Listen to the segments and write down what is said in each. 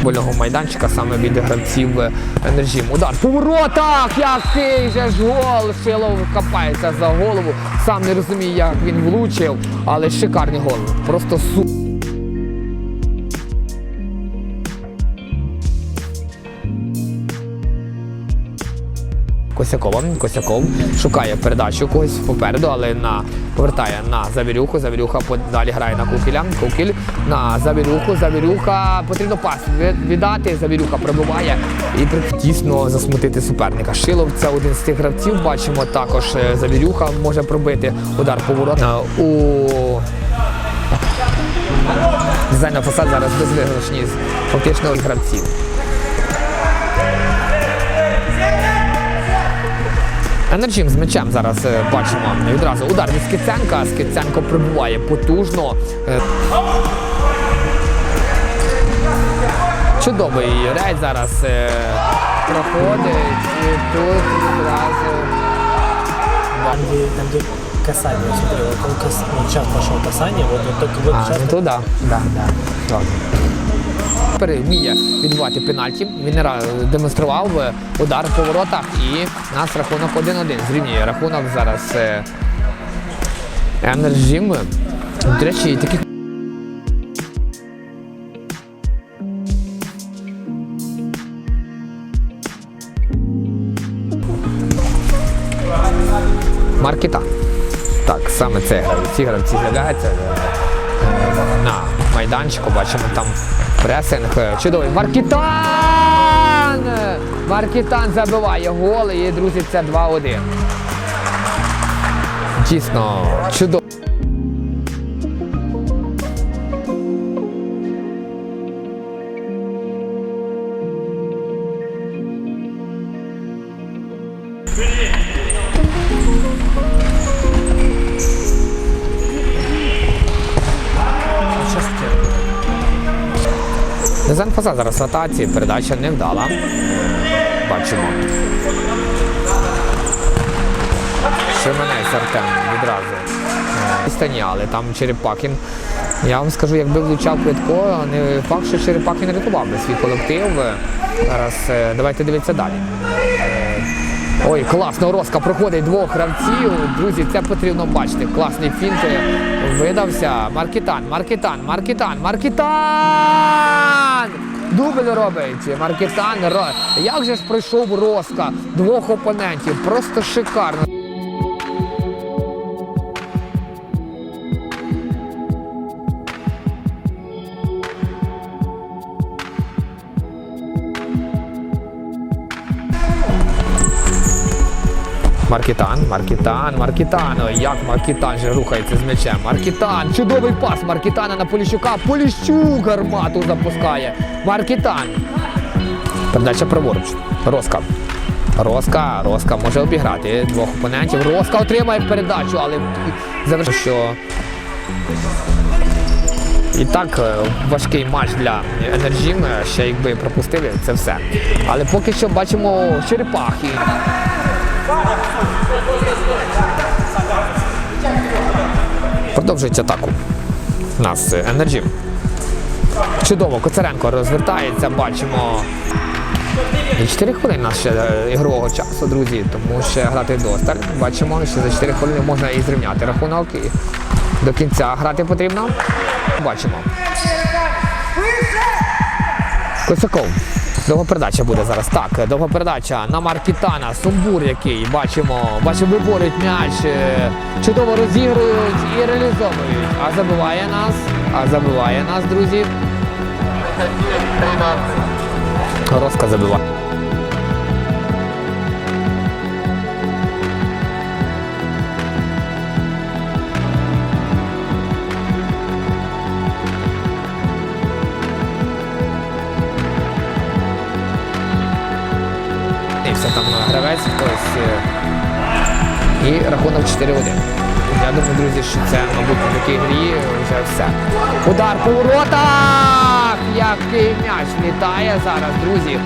футбольного майданчика саме від гравців енержім. Удар по воротах! Який же ж гол! Шилов копається за голову. Сам не розуміє, як він влучив, але шикарний гол. Просто су. Косякова. Косяков шукає передачу когось попереду, але на повертає на Завірюху. Завірюха далі грає на Кукіля. Кукіль на Завірюху. Завірюха потрібно пас віддати. Завірюха пробиває і тісно засмутити суперника. Шилов це один з тих гравців. Бачимо також е, Завірюха може пробити удар поворот Е, у дизайна фасад зараз безвиграшні з фактично гравців. Енерджім з м'ячем зараз е, бачимо відразу удар від Скиценка. Скиценко прибуває потужно. Е, Чудовий рейд зараз е, проходить і тут відразу. Там, где касание, смотри, вот, он кас... вот сейчас пошел касание, вот, вот только вот А, сейчас... не туди. Да. Так. Тепер вміє відбувати пенальті. Він не раз демонстрував удар по воротах і нас рахунок 1-1. Зрівнює рахунок зараз е, Енерджім. До речі, таких Маркіта. Так, саме це гравці. Ці гравці з'являються майданчику. Бачимо там пресинг. е, Чудовий. Маркітан! Маркітан забиває гол і, друзі, це 2-1. Дійсно, чудово. Дизайн зараз ротації, передача не вдала. Бачимо. Шеменець Артем відразу. Станіали, Стані, але там Черепакін. Я вам скажу, якби влучав Квитко, не факт, що Черепакін рятував би свій колектив. Зараз е, давайте дивитися далі. Ой, класно, Роска проходить двох гравців. Друзі, це потрібно бачити. Класний фінт видався. Маркітан, Маркітан, Маркітан, Маркітан! Дубль робить. Маркітан. Як же ж пройшов Роска двох опонентів? Просто шикарно. Маркітан, Маркітан, Маркітан. Ой, як Маркітан же рухається з м'ячем. Маркітан, чудовий пас Маркітана на Поліщука. Поліщук гармату запускає. Маркітан. Передача праворуч. Роска. Роска, Роска може обіграти двох опонентів. Роска отримає передачу, але завершує, що і так е, важкий матч для Енерджім, е, ще якби пропустили, це все. Але поки що бачимо черепахи. Продовжують атаку. Нас Енерджі. Чудово, Коцаренко розвертається, бачимо. 4 хвилини нас ще е, ігрового часу, друзі, тому ще грати досталь. Бачимо, що за 4 хвилини можна і зрівняти рахунок. І до кінця грати потрібно. Бачимо. Косяков. Довга передача буде зараз. Так, довга передача на Маркітана. Сумбур який. Бачимо, бачимо, виборють м'яч. е, Чудово розігрують і реалізовують. А забиває нас. А забиває нас, друзі. Роска забиває. Все там гравець хтось. е, І рахунок 4-1. Я думаю, друзі, що це, мабуть, в такій грі вже все. Удар по воротах! Який м'яч літає зараз, друзі.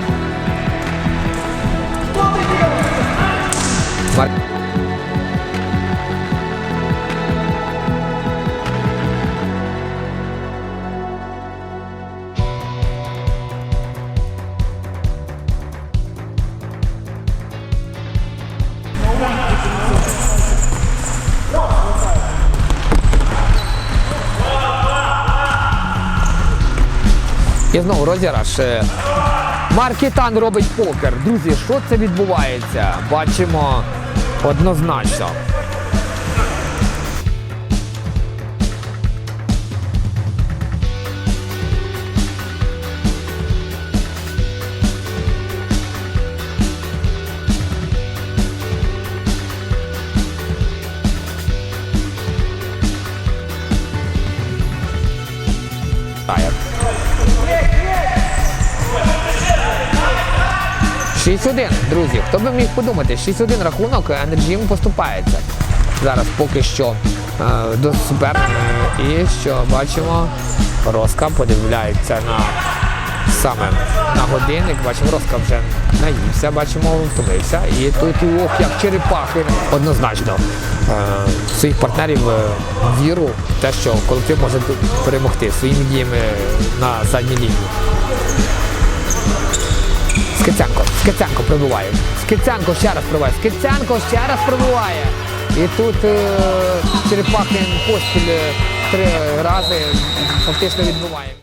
І знову розіграш. Е, Маркітан робить покер. Друзі, що це відбувається? Бачимо однозначно. 6-1, друзі. Хто би міг подумати, 6-1 рахунок, Енерджім поступається. Зараз поки що е, до супер. І що бачимо, Роска подивляється на саме на годинник. Бачимо, Роска вже наївся, бачимо, втомився. І тут ох, як черепахи. Однозначно е, своїх партнерів е, віру в те, що колектив може перемогти своїми діями на задній лінії. Скиценко, Скицянко пробиває. Скицянко ще раз пробиває. Скицянко ще раз пробиває. І тут е, Черепахин поспіль е, три рази фактично відбиває.